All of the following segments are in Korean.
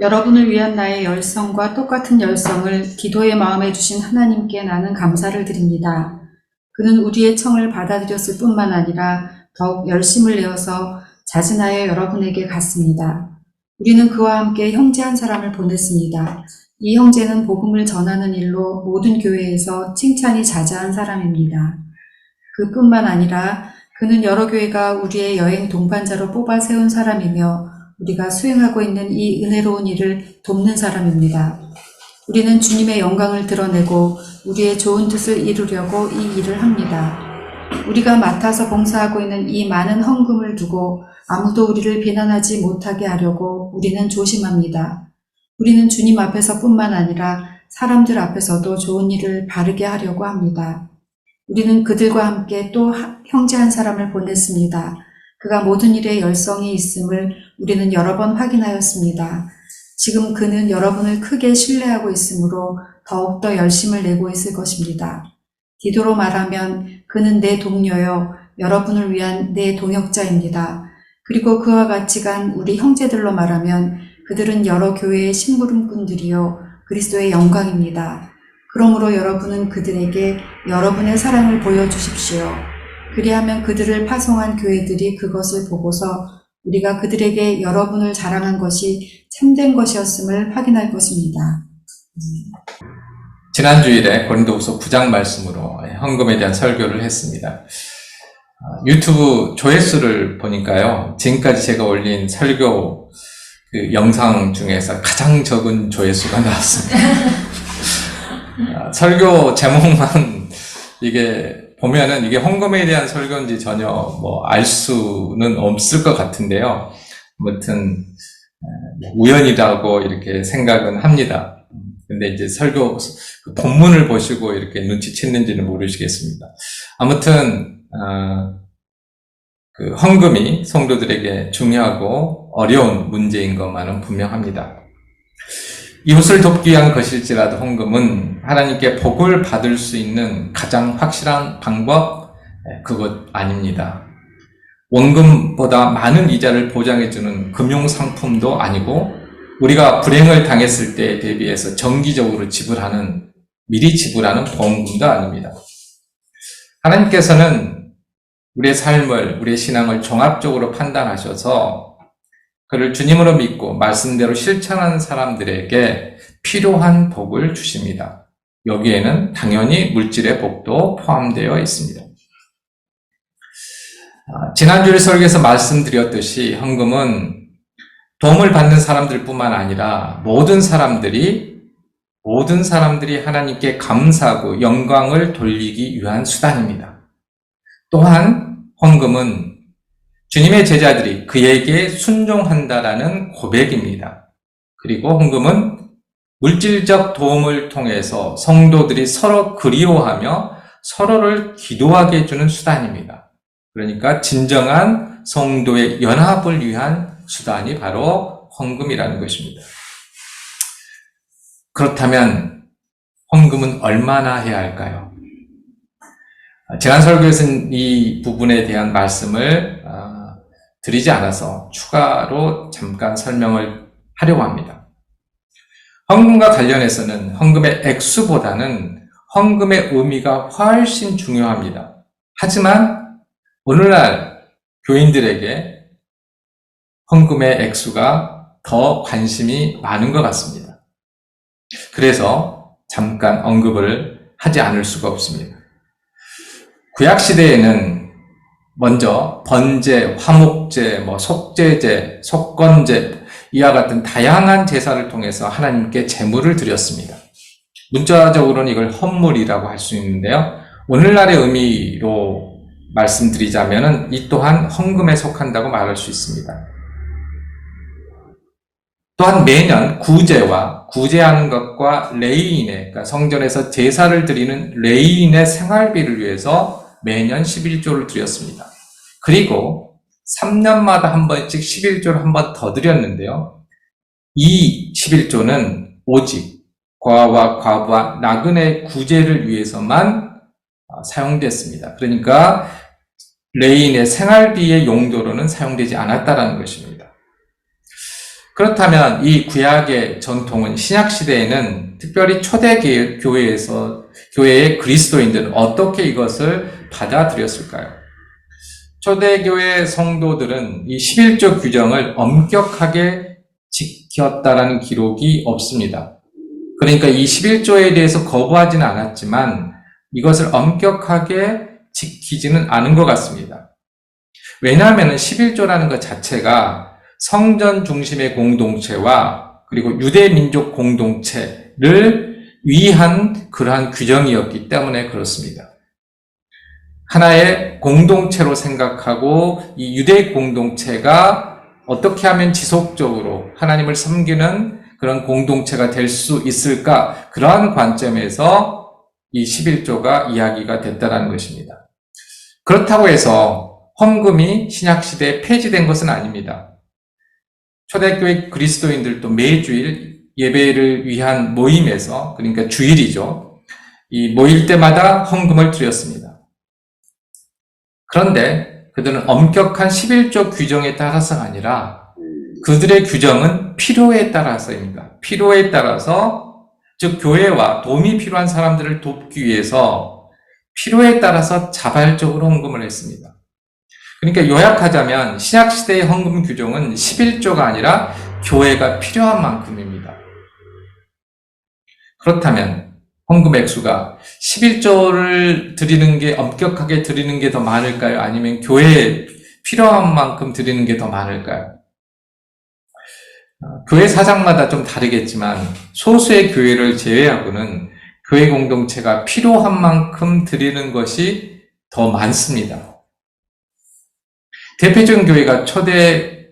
여러분을 위한 나의 열성과 똑같은 열성을 기도의 마음에 주신 하나님께 나는 감사를 드립니다. 그는 우리의 청을 받아들였을 뿐만 아니라 더욱 열심을 내어서 자진하여 여러분에게 갔습니다. 우리는 그와 함께 형제 한 사람을 보냈습니다. 이 형제는 복음을 전하는 일로 모든 교회에서 칭찬이 자자한 사람입니다. 그뿐만 아니라 그는 여러 교회가 우리의 여행 동반자로 뽑아 세운 사람이며 우리가 수행하고 있는 이 은혜로운 일을 돕는 사람입니다. 우리는 주님의 영광을 드러내고 우리의 좋은 뜻을 이루려고 이 일을 합니다. 우리가 맡아서 봉사하고 있는 이 많은 헌금을 두고 아무도 우리를 비난하지 못하게 하려고 우리는 조심합니다. 우리는 주님 앞에서뿐만 아니라 사람들 앞에서도 좋은 일을 바르게 하려고 합니다. 우리는 그들과 함께 또 하- 형제 한 사람을 보냈습니다. 그가 모든 일에 열성이 있음을 우리는 여러 번 확인하였습니다. 지금 그는 여러분을 크게 신뢰하고 있으므로 더욱더 열심을 내고 있을 것입니다. 디도로 말하면 그는 내 동료요, 여러분을 위한 내 동역자입니다. 그리고 그와 같이 간 우리 형제들로 말하면 그들은 여러 교회의 심부름꾼들이요, 그리스도의 영광입니다. 그러므로 여러분은 그들에게 여러분의 사랑을 보여주십시오. 그리하면 그들을 파송한 교회들이 그것을 보고서 우리가 그들에게 여러분을 자랑한 것이 참된 것이었음을 확인할 것입니다. 지난 주일에 고린도후서 9장 말씀으로 헌금에 대한 설교를 했습니다. 아, 유튜브 조회수를 보니까요, 지금까지 제가 올린 설교 그 영상 중에서 가장 적은 조회수가 나왔습니다. 아, 설교 제목만 이게 보면은 이게 헌금에 대한 설교인지 전혀 뭐 알 수는 없을 것 같은데요. 아무튼 에, 우연이라고 이렇게 생각은 합니다. 근데 이제 설교 그 본문을 보시고 이렇게 눈치챘는지는 모르시겠습니다. 아무튼 어, 그 헌금이 성도들에게 중요하고 어려운 문제인 것만은 분명합니다. 이웃을 돕기 위한 것일지라도 헌금은 하나님께 복을 받을 수 있는 가장 확실한 방법 예, 그것 아닙니다. 원금보다 많은 이자를 보장해주는 금융 상품도 아니고 우리가 불행을 당했을 때에 대비해서 정기적으로 지불하는, 미리 지불하는 보험금도 아닙니다. 하나님께서는 우리의 삶을, 우리의 신앙을 종합적으로 판단하셔서 그를 주님으로 믿고 말씀대로 실천하는 사람들에게 필요한 복을 주십니다. 여기에는 당연히 물질의 복도 포함되어 있습니다. 아, 지난주에 설교에서 말씀드렸듯이 헌금은 도움을 받는 사람들 뿐만 아니라 모든 사람들이, 모든 사람들이 하나님께 감사하고 영광을 돌리기 위한 수단입니다. 또한 헌금은 주님의 제자들이 그에게 순종한다라는 고백입니다. 그리고 헌금은 물질적 도움을 통해서 성도들이 서로 그리워하며 서로를 기도하게 해주는 수단입니다. 그러니까 진정한 성도의 연합을 위한 수단이 바로 헌금이라는 것입니다. 그렇다면 헌금은 얼마나 해야 할까요? 지난 설교에서는 이 부분에 대한 말씀을 아, 드리지 않아서 추가로 잠깐 설명을 하려고 합니다. 헌금과 관련해서는 헌금의 액수보다는 헌금의 의미가 훨씬 중요합니다. 하지만 오늘날 교인들에게 헌금의 액수가 더 관심이 많은 것 같습니다. 그래서 잠깐 언급을 하지 않을 수가 없습니다. 구약시대에는 먼저 번제, 화목제, 뭐 속죄제, 속건제, 이와 같은 다양한 제사를 통해서 하나님께 제물을 드렸습니다. 문자적으로는 이걸 헌물이라고 할 수 있는데요. 오늘날의 의미로 말씀드리자면은 이 또한 헌금에 속한다고 말할 수 있습니다. 또한 매년 구제와 구제하는 것과 레이인의 그러니까 성전에서 제사를 드리는 레이인의 생활비를 위해서 매년 11조를 드렸습니다. 그리고 3년마다 한 번씩 11조를 한 번 더 드렸는데요. 이 11조는 오직 과와 과부와 나그네 구제를 위해서만 어, 사용됐습니다. 그러니까 레인의 생활비의 용도로는 사용되지 않았다라는 것입니다. 그렇다면 이 구약의 전통은 신약 시대에는 특별히 초대 교- 교회에서 교회의 그리스도인들은 어떻게 이것을 받아들였을까요? 초대교회 성도들은 이 11조 규정을 엄격하게 지켰다라는 기록이 없습니다. 그러니까 이 11조에 대해서 거부하지는 않았지만 이것을 엄격하게 지키지는 않은 것 같습니다. 왜냐하면 11조라는 것 자체가 성전 중심의 공동체와 그리고 유대 민족 공동체를 위한 그러한 규정이었기 때문에 그렇습니다. 하나의 공동체로 생각하고 이 유대 공동체가 어떻게 하면 지속적으로 하나님을 섬기는 그런 공동체가 될 수 있을까? 그러한 관점에서 이 11조가 이야기가 됐다는 것입니다. 그렇다고 해서 헌금이 신약시대에 폐지된 것은 아닙니다. 초대교회 그리스도인들도 매주일 예배를 위한 모임에서, 그러니까 주일이죠. 이 모일 때마다 헌금을 드렸습니다. 그런데 그들은 엄격한 11조 규정에 따라서가 아니라 그들의 규정은 필요에 따라서입니다. 필요에 따라서 즉 교회와 도움이 필요한 사람들을 돕기 위해서 필요에 따라서 자발적으로 헌금을 했습니다. 그러니까 요약하자면 신약 시대의 헌금 규정은 11조가 아니라 교회가 필요한 만큼입니다. 그렇다면 헌금 액수가 11조를 드리는 게 엄격하게 드리는 게 더 많을까요? 아니면 교회에 필요한 만큼 드리는 게 더 많을까요? 어, 교회 사장마다 좀 다르겠지만 소수의 교회를 제외하고는 교회 공동체가 필요한 만큼 드리는 것이 더 많습니다. 대표적인 교회가 초대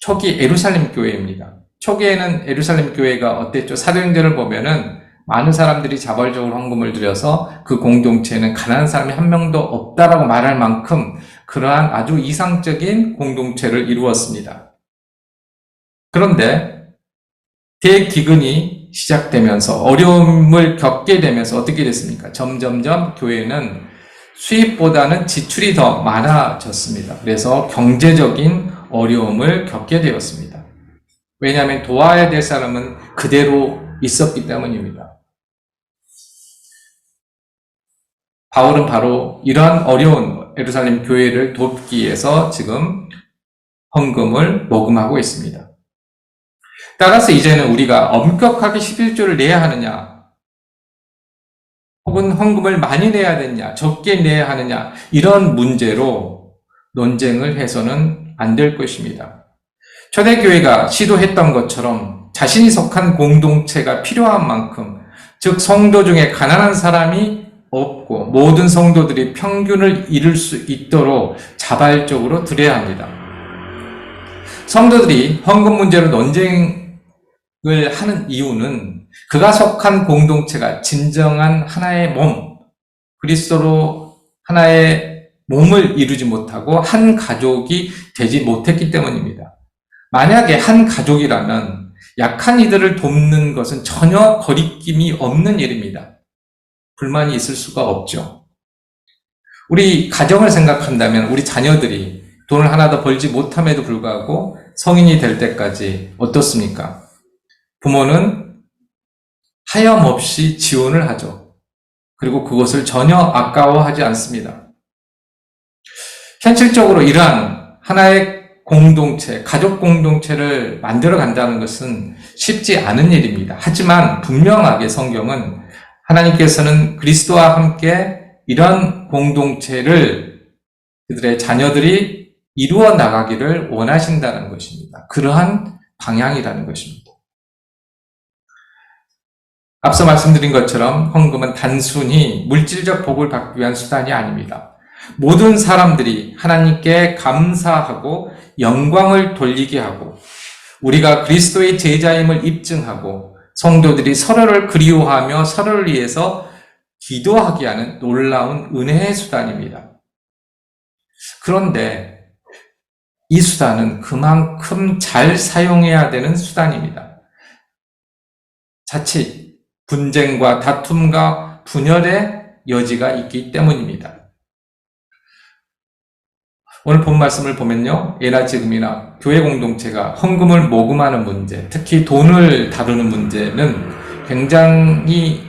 초기 에루살렘 교회입니다. 초기에는 에루살렘 교회가 어땠죠? 사도행전을 보면은 많은 사람들이 자발적으로 헌금을 들여서 그 공동체에는 가난한 사람이 한 명도 없다라고 말할 만큼 그러한 아주 이상적인 공동체를 이루었습니다. 그런데 대기근이 시작되면서 어려움을 겪게 되면서 어떻게 됐습니까? 점점점 교회는 수입보다는 지출이 더 많아졌습니다. 그래서 경제적인 어려움을 겪게 되었습니다. 왜냐하면 도와야 될 사람은 그대로 있었기 때문입니다. 바울은 바로 이러한 어려운 예루살렘 교회를 돕기 위해서 지금 헌금을 모금하고 있습니다. 따라서 이제는 우리가 엄격하게 11조를 내야 하느냐, 혹은 헌금을 많이 내야 되느냐, 적게 내야 하느냐, 이런 문제로 논쟁을 해서는 안 될 것입니다. 초대교회가 시도했던 것처럼 자신이 속한 공동체가 필요한 만큼, 즉, 성도 중에 가난한 사람이 없고 모든 성도들이 평균을 이룰 수 있도록 자발적으로 드려야 합니다. 성도들이 헌금 문제로 논쟁을 하는 이유는 그가 속한 공동체가 진정한 하나의 몸, 그리스도로 하나의 몸을 이루지 못하고 한 가족이 되지 못했기 때문입니다. 만약에 한 가족이라면 약한 이들을 돕는 것은 전혀 거리낌이 없는 일입니다. 불만이 있을 수가 없죠. 우리 가정을 생각한다면 우리 자녀들이 돈을 하나 더 벌지 못함에도 불구하고 성인이 될 때까지 어떻습니까? 부모는 하염없이 지원을 하죠. 그리고 그것을 전혀 아까워하지 않습니다. 현실적으로 이러한 하나의 공동체, 가족 공동체를 만들어 간다는 것은 쉽지 않은 일입니다. 하지만 분명하게 성경은 하나님께서는 그리스도와 함께 이런 공동체를 그들의 자녀들이 이루어 나가기를 원하신다는 것입니다. 그러한 방향이라는 것입니다. 앞서 말씀드린 것처럼 헌금은 단순히 물질적 복을 받기 위한 수단이 아닙니다. 모든 사람들이 하나님께 감사하고 영광을 돌리게 하고 우리가 그리스도의 제자임을 입증하고 성도들이 서로를 그리워하며 서로를 위해서 기도하게 하는 놀라운 은혜의 수단입니다. 그런데 이 수단은 그만큼 잘 사용해야 되는 수단입니다. 자칫 분쟁과 다툼과 분열의 여지가 있기 때문입니다. 오늘 본 말씀을 보면요. 예나 지금이나 교회 공동체가 헌금을 모금하는 문제, 특히 돈을 다루는 문제는 굉장히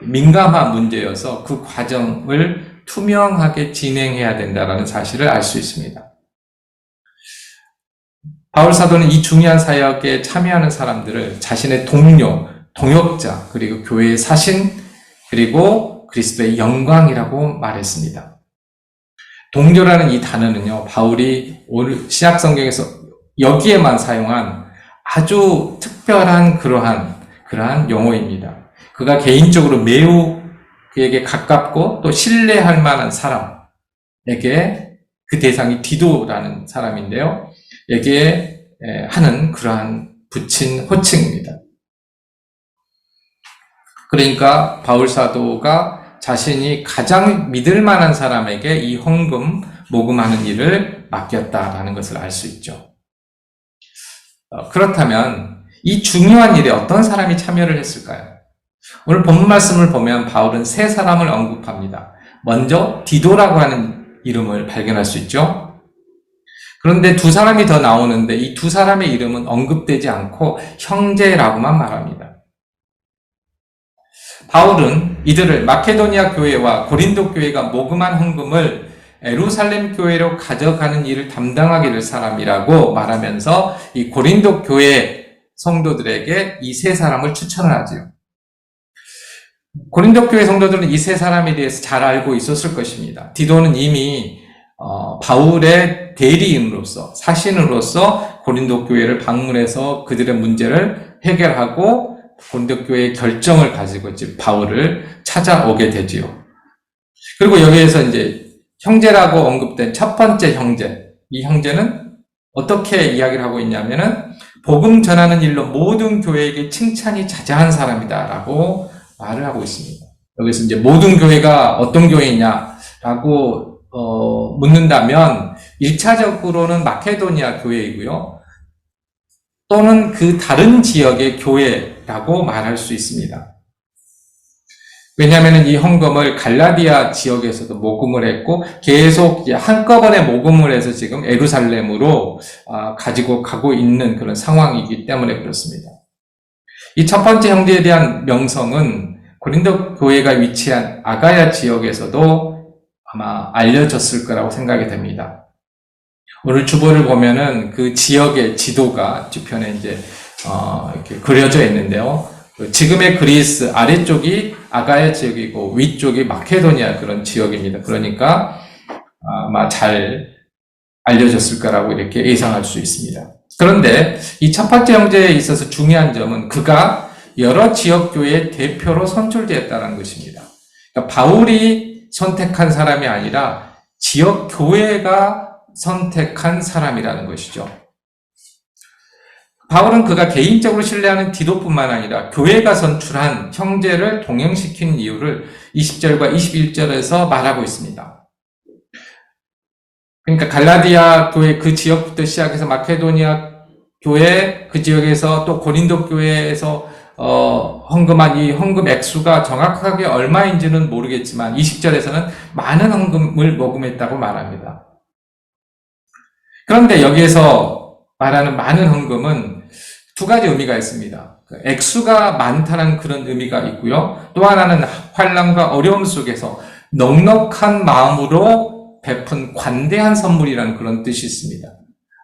민감한 문제여서 그 과정을 투명하게 진행해야 된다는 사실을 알 수 있습니다. 바울 사도는 이 중요한 사역에 참여하는 사람들을 자신의 동료, 동역자, 그리고 교회의 사신, 그리고 그리스도의 영광이라고 말했습니다. 동료라는 이 단어는요, 바울이 오늘 시약 성경에서 여기에만 사용한 아주 특별한 그러한, 그러한 용어입니다. 그가 개인적으로 매우 그에게 가깝고 또 신뢰할 만한 사람에게 그 대상이 디도라는 사람인데요. 에게 하는 그러한 붙인 호칭입니다. 그러니까 바울 사도가 자신이 가장 믿을 만한 사람에게 이 헌금 모금하는 일을 맡겼다라는 것을 알 수 있죠. 어, 그렇다면 이 중요한 일에 어떤 사람이 참여를 했을까요? 오늘 본문 말씀을 보면 바울은 세 사람을 언급합니다. 먼저 디도라고 하는 이름을 발견할 수 있죠. 그런데 두 사람이 더 나오는데 이 두 사람의 이름은 언급되지 않고 형제라고만 말합니다. 바울은 이들을 마케도니아 교회와 고린도 교회가 모금한 헌금을 에루살렘 교회로 가져가는 일을 담당하기를 사람이라고 말하면서 이 고린도 교회 성도들에게 이 세 사람을 추천을 하지요. 고린도 교회 성도들은 이 세 사람에 대해서 잘 알고 있었을 것입니다. 디도는 이미 어, 바울의 대리인으로서 사신으로서 고린도 교회를 방문해서 그들의 문제를 해결하고 교회의 결정을 가지고 이제 바울을 찾아오게 되지요. 그리고 여기에서 이제 형제라고 언급된 첫 번째 형제, 이 형제는 어떻게 이야기를 하고 있냐면은 복음 전하는 일로 모든 교회에게 칭찬이 자자한 사람이다라고 말을 하고 있습니다. 여기서 이제 모든 교회가 어떤 교회냐라고 어, 묻는다면 1차적으로는 마케도니아 교회이고요. 또는 그 다른 지역의 교회 라고 말할 수 있습니다. 왜냐하면 이 헌금을 갈라디아 지역에서도 모금을 했고 계속 한꺼번에 모금을 해서 지금 에루살렘으로 아, 가지고 가고 있는 그런 상황이기 때문에 그렇습니다. 이 첫 번째 형제에 대한 명성은 고린도 교회가 위치한 아가야 지역에서도 아마 알려졌을 거라고 생각이 됩니다. 오늘 주보를 보면은 그 지역의 지도가 뒤편에 이제 어, 이렇게 그려져 있는데요. 그 지금의 그리스 아래쪽이 아가야 지역이고 위쪽이 마케도니아 그런 지역입니다. 그러니까 아마 잘 알려졌을 거라고 이렇게 예상할 수 있습니다. 그런데 이 첫 번째 형제에 있어서 중요한 점은 그가 여러 지역 교회의 대표로 선출되었다는 것입니다. 그러니까 바울이 선택한 사람이 아니라 지역 교회가 선택한 사람이라는 것이죠. 바울은 그가 개인적으로 신뢰하는 디도뿐만 아니라 교회가 선출한 형제를 동행시키는 이유를 20절과 21절에서 말하고 있습니다. 그러니까 갈라디아 교회 그 지역부터 시작해서 마케도니아 교회 그 지역에서 또 고린도 교회에서 어, 헌금한 이 헌금 액수가 정확하게 얼마인지는 모르겠지만 20절에서는 많은 헌금을 모금했다고 말합니다. 그런데 여기에서 말하는 많은 헌금은 두 가지 의미가 있습니다. 그 액수가 많다는 그런 의미가 있고요. 또 하나는 환란과 어려움 속에서 넉넉한 마음으로 베푼 관대한 선물이라는 그런 뜻이 있습니다.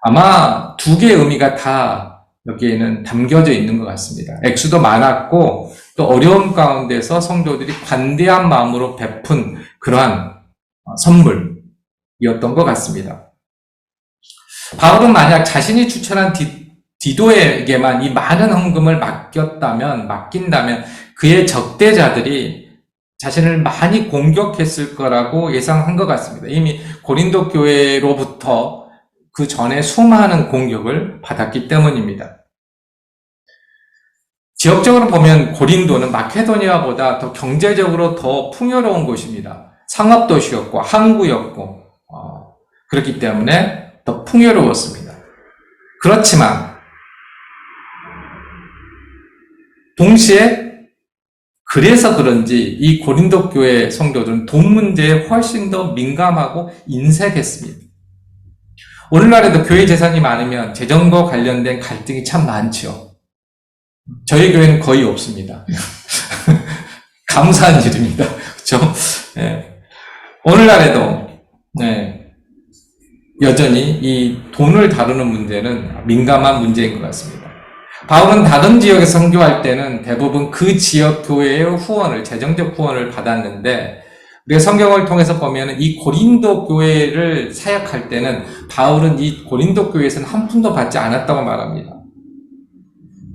아마 두 개의 의미가 다 여기에는 담겨져 있는 것 같습니다. 액수도 많았고 또 어려움 가운데서 성도들이 관대한 마음으로 베푼 그러한 선물이었던 것 같습니다. 바울은 만약 자신이 추천한 디, 디도에게만 이 많은 헌금을 맡겼다면, 맡긴다면 그의 적대자들이 자신을 많이 공격했을 거라고 예상한 것 같습니다. 이미 고린도 교회로부터 그 전에 수많은 공격을 받았기 때문입니다. 지역적으로 보면 고린도는 마케도니아보다 더 경제적으로 더 풍요로운 곳입니다. 상업도시였고 항구였고 어, 그렇기 때문에 더 풍요로웠습니다. 그렇지만 동시에 그래서 그런지 이 고린도 교회 성도들은 돈 문제에 훨씬 더 민감하고 인색했습니다. 오늘날에도 교회 재산이 많으면 재정과 관련된 갈등이 참 많죠. 저희 교회는 거의 없습니다. 감사한 일입니다. 그렇죠? 예. 오늘날에도 네, 여전히 이 돈을 다루는 문제는 민감한 문제인 것 같습니다. 바울은 다른 지역에 선교할 때는 대부분 그 지역 교회의 후원을 재정적 후원을 받았는데 우리가 성경을 통해서 보면 이 고린도 교회를 사역할 때는 바울은 이 고린도 교회에서는 한 푼도 받지 않았다고 말합니다.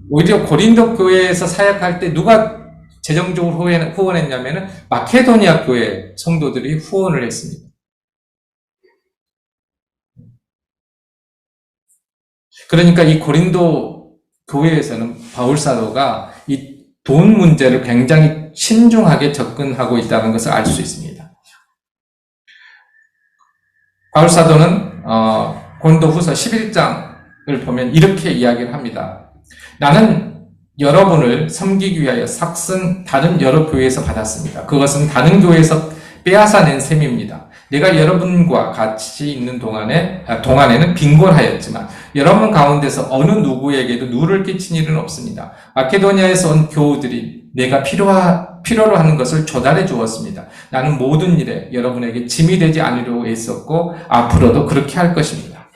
오히려 고린도 교회에서 사역할 때 누가 재정적으로 후원- 후원했냐면은 마케도니아 교회 성도들이 후원을 했습니다. 그러니까 이 고린도 교회에서는 바울 사도가 이 돈 문제를 굉장히 신중하게 접근하고 있다는 것을 알 수 있습니다. 바울 사도는 어, 고린도후서 11장을 보면 이렇게 이야기를 합니다. 나는 여러분을 섬기기 위하여 삭슨 다른 여러 교회에서 받았습니다. 그것은 다른 교회에서 빼앗아낸 셈입니다. 내가 여러분과 같이 있는 동안에 아, 동안에는 빈곤하였지만 여러분 가운데서 어느 누구에게도 누를 끼친 일은 없습니다. 마케도니아에서 온 교우들이 내가 필요하, 필요로 하는 것을 조달해 주었습니다. 나는 모든 일에 여러분에게 짐이 되지 않으려고 애썼고 앞으로도 그렇게 할 것입니다.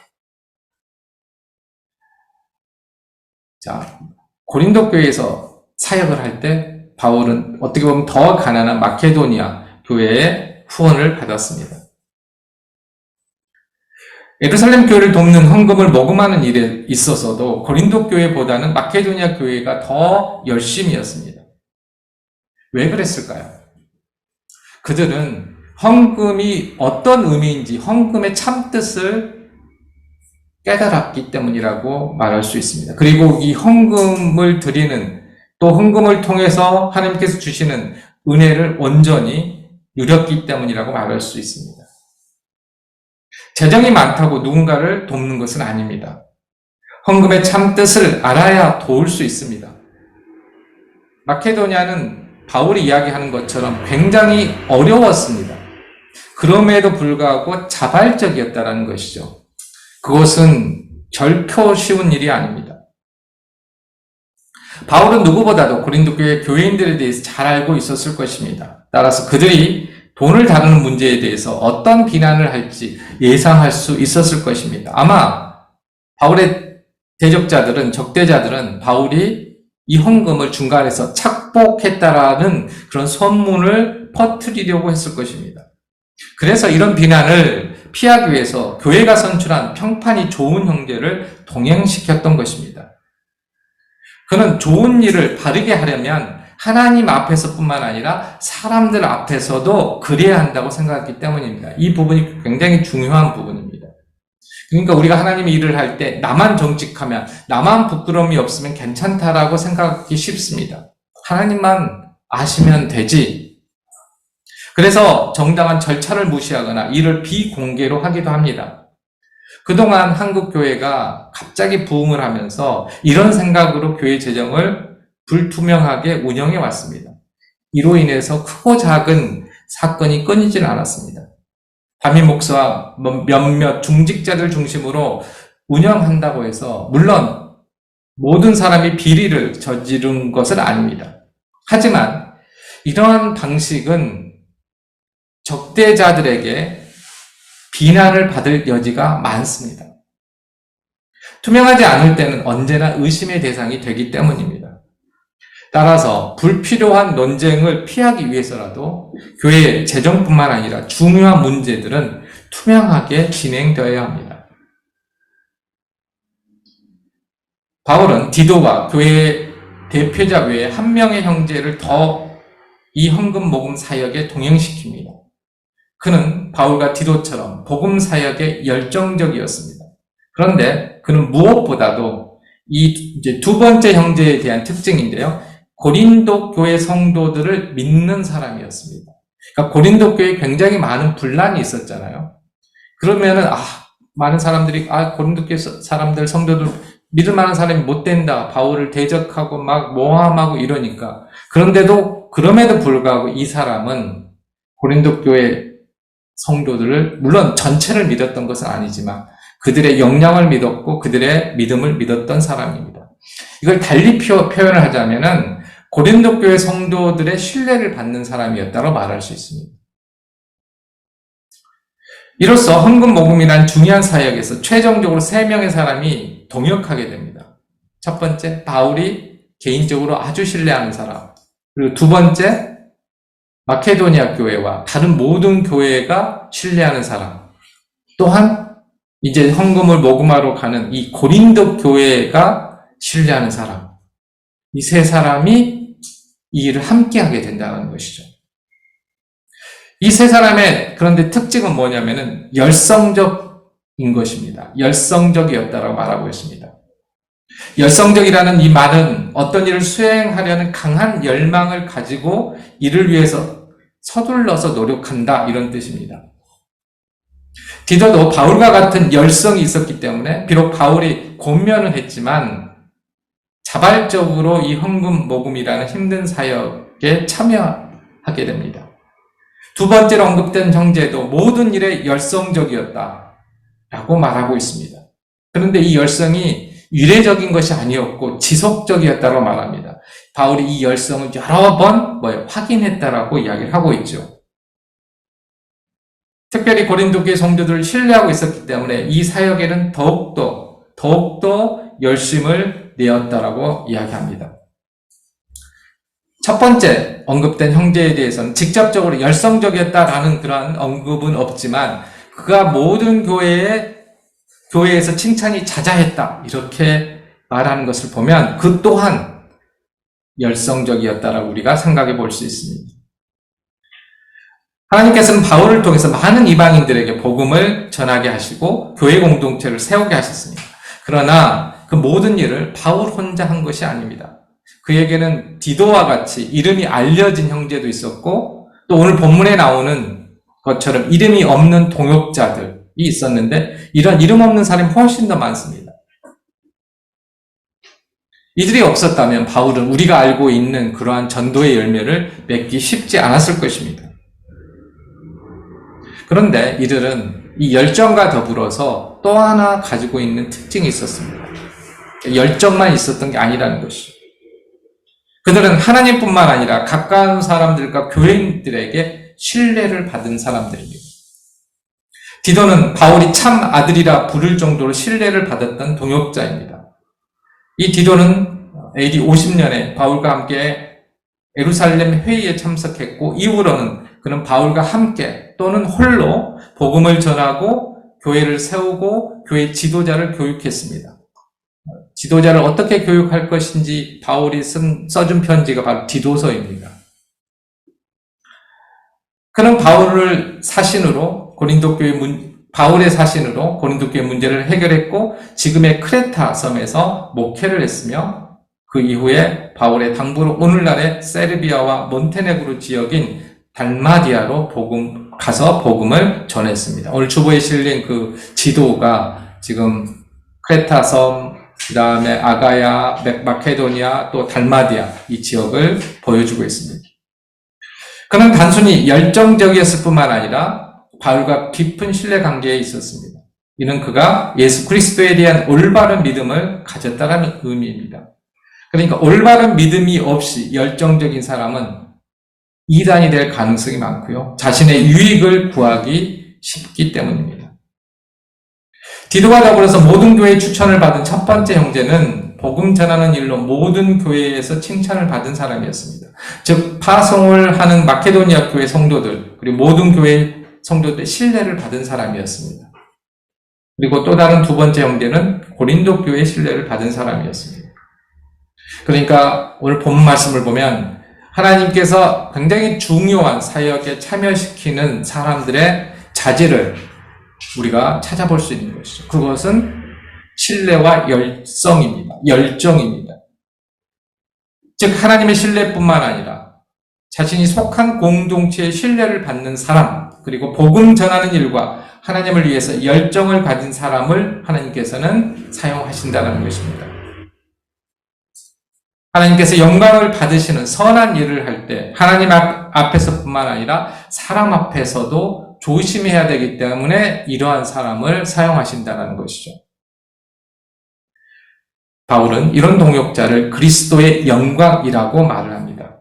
자, 고린도 교회에서 사역을 할 때 바울은 어떻게 보면 더 가난한 마케도니아 교회의 후원을 받았습니다. 예루살렘 교회를 돕는 헌금을 모금하는 일에 있어서도 고린도 교회보다는 마케도니아 교회가 더 열심이었습니다. 왜 그랬을까요? 그들은 헌금이 어떤 의미인지 헌금의 참뜻을 깨달았기 때문이라고 말할 수 있습니다. 그리고 이 헌금을 드리는 또 헌금을 통해서 하나님께서 주시는 은혜를 온전히 누렸기 때문이라고 말할 수 있습니다. 재정이 많다고 누군가를 돕는 것은 아닙니다. 헌금의 참 뜻을 알아야 도울 수 있습니다. 마케도니아는 바울이 이야기하는 것처럼 굉장히 어려웠습니다. 그럼에도 불구하고 자발적이었다는 것이죠. 그것은 결코 쉬운 일이 아닙니다. 바울은 누구보다도 고린도 교회 교회인들에 대해서 잘 알고 있었을 것입니다. 따라서 그들이 돈을 다루는 문제에 대해서 어떤 비난을 할지 예상할 수 있었을 것입니다. 아마 바울의 대적자들은 적대자들은 바울이 이 헌금을 중간에서 착복했다라는 그런 소문을 퍼뜨리려고 했을 것입니다. 그래서 이런 비난을 피하기 위해서 교회가 선출한 평판이 좋은 형제를 동행시켰던 것입니다. 그는 좋은 일을 바르게 하려면 하나님 앞에서뿐만 아니라 사람들 앞에서도 그래야 한다고 생각했기 때문입니다. 이 부분이 굉장히 중요한 부분입니다. 그러니까 우리가 하나님의 일을 할 때 나만 정직하면 나만 부끄러움이 없으면 괜찮다라고 생각하기 쉽습니다. 하나님만 아시면 되지. 그래서 정당한 절차를 무시하거나 일을 비공개로 하기도 합니다. 그동안 한국 교회가 갑자기 부흥을 하면서 이런 생각으로 교회 재정을 불투명하게 운영해 왔습니다. 이로 인해서 크고 작은 사건이 끊이질 않았습니다. 담임 목사와 몇몇 중직자들 중심으로 운영한다고 해서 물론 모든 사람이 비리를 저지른 것은 아닙니다. 하지만 이러한 방식은 적대자들에게 비난을 받을 여지가 많습니다. 투명하지 않을 때는 언제나 의심의 대상이 되기 때문입니다. 따라서 불필요한 논쟁을 피하기 위해서라도 교회의 재정뿐만 아니라 중요한 문제들은 투명하게 진행되어야 합니다. 바울은 디도와 교회의 대표자 외에 한 명의 형제를 더 이 헌금 모금 사역에 동행시킵니다. 그는 바울과 디도처럼 복음 사역에 열정적이었습니다. 그런데 그는 무엇보다도 이 두 번째 형제에 대한 특징인데요. 고린도 교회 성도들을 믿는 사람이었습니다. 그러니까 고린도 교회에 굉장히 많은 분란이 있었잖아요. 그러면은 아 많은 사람들이 아 고린도 교회 사람들 성도들 믿을 만한 사람이 못 된다. 바울을 대적하고 막 모함하고 이러니까 그런데도 그럼에도 불구하고 이 사람은 고린도 교회 성도들을 물론 전체를 믿었던 것은 아니지만 그들의 역량을 믿었고 그들의 믿음을 믿었던 사람입니다. 이걸 달리 표- 표현을 하자면은 고린도 교회 성도들의 신뢰를 받는 사람이었다고 말할 수 있습니다. 이로써 헌금 모금이란 중요한 사역에서 최종적으로 세 명의 사람이 동역하게 됩니다. 첫 번째, 바울이 개인적으로 아주 신뢰하는 사람. 그리고 두 번째, 마케도니아 교회와 다른 모든 교회가 신뢰하는 사람. 또한 이제 헌금을 모금하러 가는 이 고린도 교회가 신뢰하는 사람. 이 세 사람이 이 일을 함께 하게 된다는 것이죠. 이 세 사람의 그런데 특징은 뭐냐면은 열성적인 것입니다. 열성적이었다라고 말하고 있습니다. 열성적이라는 이 말은 어떤 일을 수행하려는 강한 열망을 가지고 이를 위해서 서둘러서 노력한다 이런 뜻입니다. 디도도 바울과 같은 열성이 있었기 때문에 비록 바울이 권면은 했지만 자발적으로 이 헌금 모금이라는 힘든 사역에 참여하게 됩니다. 두 번째로 언급된 형제도 모든 일에 열성적이었다. 라고 말하고 있습니다. 그런데 이 열성이 유례적인 것이 아니었고 지속적이었다고 말합니다. 바울이 이 열성을 여러 번 뭐예요? 확인했다라고 이야기를 하고 있죠. 특별히 고린도 교회 성도들을 신뢰하고 있었기 때문에 이 사역에는 더욱더 더욱더 열심을 내었다라고 이야기합니다. 첫 번째 언급된 형제에 대해서는 직접적으로 열성적이었다라는 그러한 언급은 없지만 그가 모든 교회에 교회에서 칭찬이 자자했다 이렇게 말하는 것을 보면 그 또한 열성적이었다라고 우리가 생각해 볼 수 있습니다. 하나님께서는 바울을 통해서 많은 이방인들에게 복음을 전하게 하시고 교회 공동체를 세우게 하셨습니다. 그러나 그 모든 일을 바울 혼자 한 것이 아닙니다. 그에게는 디도와 같이 이름이 알려진 형제도 있었고 또 오늘 본문에 나오는 것처럼 이름이 없는 동역자들이 있었는데 이런 이름 없는 사람이 훨씬 더 많습니다. 이들이 없었다면 바울은 우리가 알고 있는 그러한 전도의 열매를 맺기 쉽지 않았을 것입니다. 그런데 이들은 이 열정과 더불어서 또 하나 가지고 있는 특징이 있었습니다. 열정만 있었던 게 아니라는 것이죠. 그들은 하나님뿐만 아니라 가까운 사람들과 교인들에게 신뢰를 받은 사람들입니다. 디도는 바울이 참 아들이라 부를 정도로 신뢰를 받았던 동역자입니다. 이 디도는 AD 50년에 바울과 함께 에루살렘 회의에 참석했고 이후로는 그는 바울과 함께 또는 홀로 복음을 전하고 교회를 세우고 교회 지도자를 교육했습니다. 지도자를 어떻게 교육할 것인지 바울이 쓴, 써준 편지가 바로 디도서입니다. 그는 바울을 사신으로 고린도 교회 문, 바울의 사신으로 고린도 교회 문제를 해결했고 지금의 크레타 섬에서 목회를 했으며 그 이후에 바울의 당부로 오늘날의 세르비아와 몬테네그로 지역인 달마디아로 복음 가서 복음을 전했습니다. 오늘 주보에 실린 그 지도가 지금 크레타 섬, 그 다음에 아가야, 마케도니아, 또 달마디아 이 지역을 보여주고 있습니다. 그는 단순히 열정적이었을 뿐만 아니라 바울과 깊은 신뢰 관계에 있었습니다. 이는 그가 예수 그리스도에 대한 올바른 믿음을 가졌다는 의미입니다. 그러니까 올바른 믿음이 없이 열정적인 사람은 이단이 될 가능성이 많고요. 자신의 유익을 구하기 쉽기 때문입니다. 디도와 더불어서 모든 교회의 추천을 받은 첫 번째 형제는 복음 전하는 일로 모든 교회에서 칭찬을 받은 사람이었습니다. 즉 파송을 하는 마케도니아 교회 성도들 그리고 모든 교회 성도들의 신뢰를 받은 사람이었습니다. 그리고 또 다른 두 번째 형제는 고린도 교회의 신뢰를 받은 사람이었습니다. 그러니까 오늘 본 말씀을 보면 하나님께서 굉장히 중요한 사역에 참여시키는 사람들의 자질을 우리가 찾아볼 수 있는 것이죠. 그것은 신뢰와 열성입니다. 열정입니다. 즉, 하나님의 신뢰뿐만 아니라 자신이 속한 공동체의 신뢰를 받는 사람, 그리고 복음 전하는 일과 하나님을 위해서 열정을 가진 사람을 하나님께서는 사용하신다는 것입니다. 하나님께서 영광을 받으시는 선한 일을 할 때 하나님 앞, 앞에서뿐만 아니라 사람 앞에서도 조심해야 되기 때문에 이러한 사람을 사용하신다는 것이죠. 바울은 이런 동역자를 그리스도의 영광이라고 말을 합니다.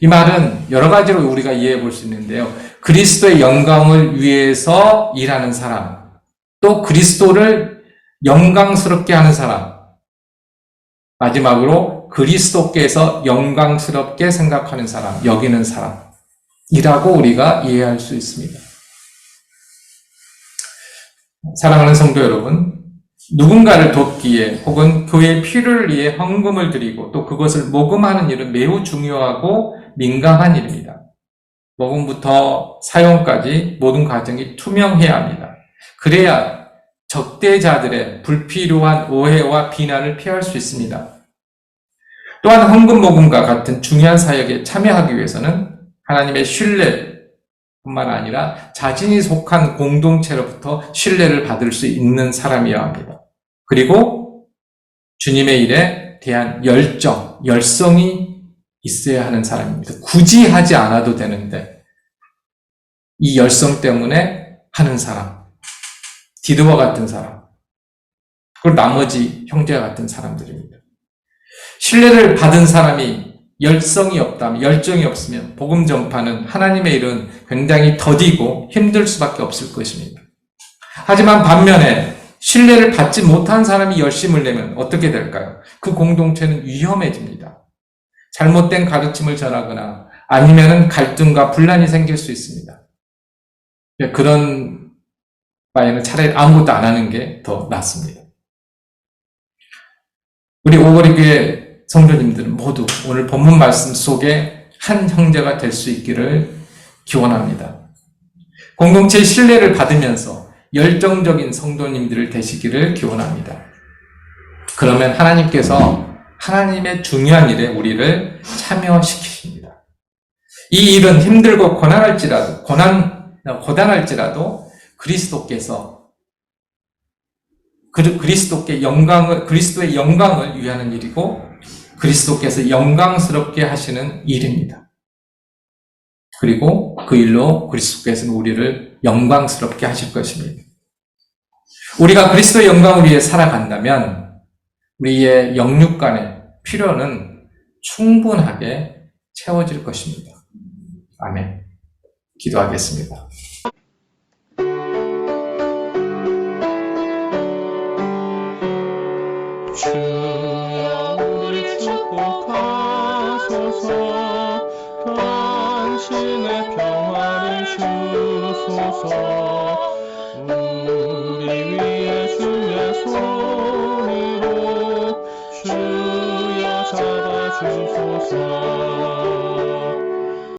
이 말은 여러 가지로 우리가 이해해 볼 수 있는데요. 그리스도의 영광을 위해서 일하는 사람, 또 그리스도를 영광스럽게 하는 사람, 마지막으로 그리스도께서 영광스럽게 생각하는 사람, 여기는 사람 이라고 우리가 이해할 수 있습니다. 사랑하는 성도 여러분, 누군가를 돕기에 혹은 교회의 필요를 위해 헌금을 드리고 또 그것을 모금하는 일은 매우 중요하고 민감한 일입니다. 모금부터 사용까지 모든 과정이 투명해야 합니다. 그래야 적대자들의 불필요한 오해와 비난을 피할 수 있습니다. 또한 헌금 모금과 같은 중요한 사역에 참여하기 위해서는 하나님의 신뢰뿐만 아니라 자신이 속한 공동체로부터 신뢰를 받을 수 있는 사람이어야 합니다. 그리고 주님의 일에 대한 열정, 열성이 있어야 하는 사람입니다. 굳이 하지 않아도 되는데 이 열성 때문에 하는 사람, 디도와 같은 사람, 그리고 나머지 형제와 같은 사람들입니다. 신뢰를 받은 사람이 열성이 없다면, 열정이 없으면 복음 전파는 하나님의 일은 굉장히 더디고 힘들 수밖에 없을 것입니다. 하지만 반면에 신뢰를 받지 못한 사람이 열심을 내면 어떻게 될까요? 그 공동체는 위험해집니다. 잘못된 가르침을 전하거나 아니면은 갈등과 분란이 생길 수 있습니다. 그런 바에는 차라리 아무것도 안 하는 게 더 낫습니다. 우리 오거리 교회 성도님들은 모두 오늘 본문 말씀 속에 한 형제가 될 수 있기를 기원합니다. 공동체의 신뢰를 받으면서 열정적인 성도님들을 되시기를 기원합니다. 그러면 하나님께서 하나님의 중요한 일에 우리를 참여시키십니다. 이 일은 힘들고 고난할지라도, 고난, 고단할지라도 그리스도께서 그- 그리스도께 영광을, 그리스도의 영광을 위하는 일이고 그리스도께서 영광스럽게 하시는 일입니다. 그리고 그 일로 그리스도께서는 우리를 영광스럽게 하실 것입니다. 우리가 그리스도의 영광을 위해 살아간다면 우리의 영육 간의 필요는 충분하게 채워질 것입니다. 아멘. 기도하겠습니다. 주 주